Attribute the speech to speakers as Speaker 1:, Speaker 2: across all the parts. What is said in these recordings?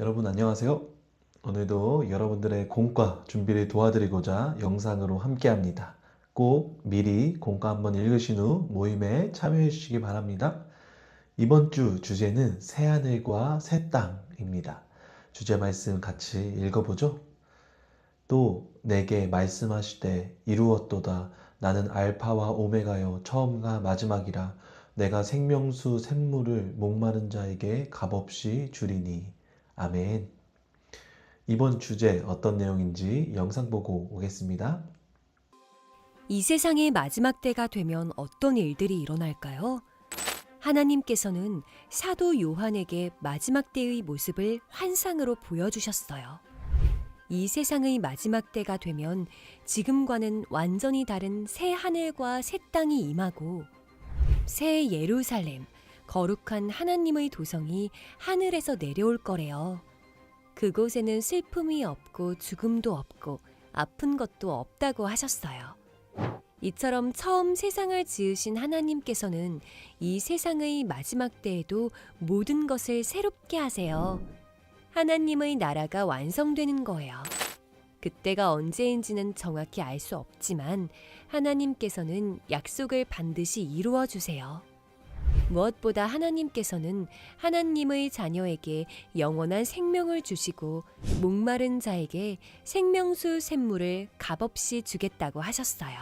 Speaker 1: 여러분 안녕하세요. 오늘도 여러분들의 공과 준비를 도와드리고자 영상으로 함께 합니다. 꼭 미리 공과 한번 읽으신 후 모임에 참여해 주시기 바랍니다. 이번 주 주제는 새하늘과 새 땅입니다. 주제 말씀 같이 읽어보죠. 또 내게 말씀하시되 이루었도다 나는 알파와 오메가요 처음과 마지막이라 내가 생명수 샘물을 목마른 자에게 값없이 주리니 아멘. 이번 주제 어떤 내용인지 영상 보고 오겠습니다.
Speaker 2: 이 세상의 마지막 때가 되면 어떤 일들이 일어날까요? 하나님께서는 사도 요한에게 마지막 때의 모습을 환상으로 보여주셨어요. 이 세상의 마지막 때가 되면 지금과는 완전히 다른 새 하늘과 새 땅이 임하고 새 예루살렘, 거룩한 하나님의 도성이 하늘에서 내려올 거래요. 그곳에는 슬픔이 없고 죽음도 없고 아픈 것도 없다고 하셨어요. 이처럼 처음 세상을 지으신 하나님께서는 이 세상의 마지막 때에도 모든 것을 새롭게 하세요. 하나님의 나라가 완성되는 거예요. 그때가 언제인지는 정확히 알 수 없지만 하나님께서는 약속을 반드시 이루어 주세요. 무엇보다 하나님께서는 하나님의 자녀에게 영원한 생명을 주시고 목마른 자에게 생명수 샘물을 값없이 주겠다고 하셨어요.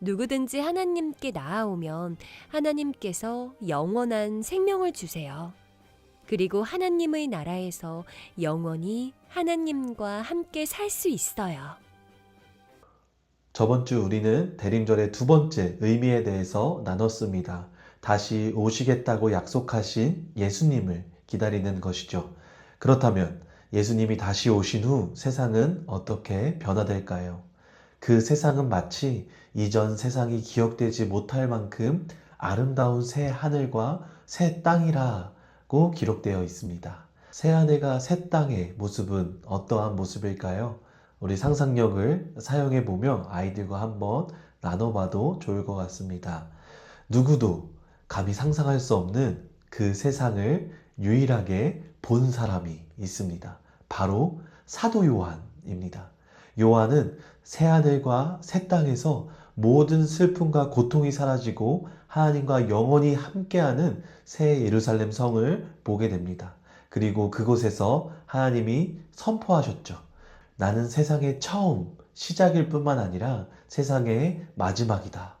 Speaker 2: 누구든지 하나님께 나아오면 하나님께서 영원한 생명을 주세요. 그리고 하나님의 나라에서 영원히 하나님과 함께 살 수 있어요.
Speaker 1: 저번 주 우리는 대림절의 두 번째 의미에 대해서 나눴습니다. 다시 오시겠다고 약속하신 예수님을 기다리는 것이죠. 그렇다면 예수님이 다시 오신 후 세상은 어떻게 변화될까요? 그 세상은 마치 이전 세상이 기억되지 못할 만큼 아름다운 새 하늘과 새 땅이라고 기록되어 있습니다. 새 하늘과 새 땅의 모습은 어떠한 모습일까요? 우리 상상력을 사용해 보며 아이들과 한번 나눠봐도 좋을 것 같습니다. 누구도 감히 상상할 수 없는 그 세상을 유일하게 본 사람이 있습니다. 바로 사도 요한입니다. 요한은 새 하늘과 새 땅에서 모든 슬픔과 고통이 사라지고 하나님과 영원히 함께하는 새 예루살렘 성을 보게 됩니다. 그리고 그곳에서 하나님이 선포하셨죠. 나는 세상의 처음, 시작일 뿐만 아니라 세상의 마지막이다.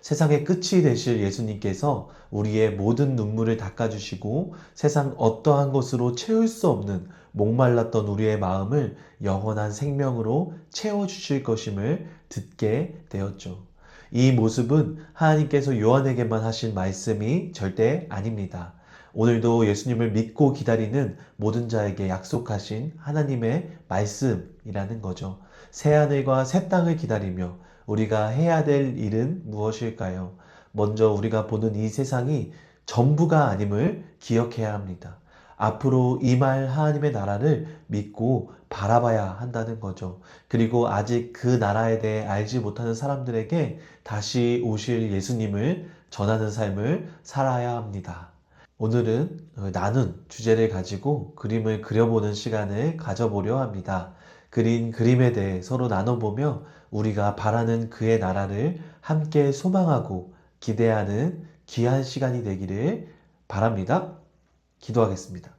Speaker 1: 세상의 끝이 되실 예수님께서 우리의 모든 눈물을 닦아주시고 세상 어떠한 것으로 채울 수 없는 목말랐던 우리의 마음을 영원한 생명으로 채워주실 것임을 듣게 되었죠. 이 모습은 하나님께서 요한에게만 하신 말씀이 절대 아닙니다. 오늘도 예수님을 믿고 기다리는 모든 자에게 약속하신 하나님의 말씀이라는 거죠. 새 하늘과 새 땅을 기다리며 우리가 해야 될 일은 무엇일까요? 먼저 우리가 보는 이 세상이 전부가 아님을 기억해야 합니다. 앞으로 임할 하나님의 나라를 믿고 바라봐야 한다는 거죠. 그리고 아직 그 나라에 대해 알지 못하는 사람들에게 다시 오실 예수님을 전하는 삶을 살아야 합니다. 오늘은 나눈 주제를 가지고 그림을 그려보는 시간을 가져보려 합니다. 그린 그림에 대해 서로 나눠보며 우리가 바라는 그의 나라를 함께 소망하고 기대하는 귀한 시간이 되기를 바랍니다. 기도하겠습니다.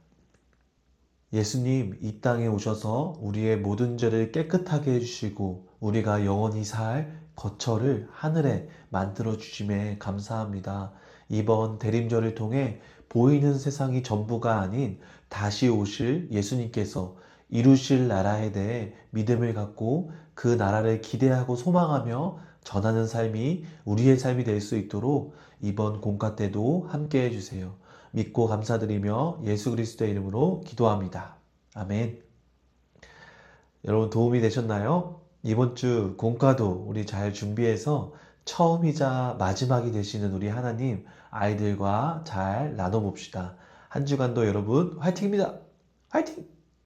Speaker 1: 예수님, 이 땅에 오셔서 우리의 모든 죄를 깨끗하게 해주시고 우리가 영원히 살 거처를 하늘에 만들어 주심에 감사합니다. 이번 대림절을 통해 보이는 세상이 전부가 아닌 다시 오실 예수님께서 이루실 나라에 대해 믿음을 갖고 그 나라를 기대하고 소망하며 전하는 삶이 우리의 삶이 될 수 있도록 이번 공과 때도 함께 해주세요. 믿고 감사드리며 예수 그리스도의 이름으로 기도합니다. 아멘. 여러분 도움이 되셨나요? 이번 주 공과도 우리 잘 준비해서 처음이자 마지막이 되시는 우리 하나님 아이들과 잘 나눠봅시다. 한 주간도 여러분 화이팅입니다. 화이팅!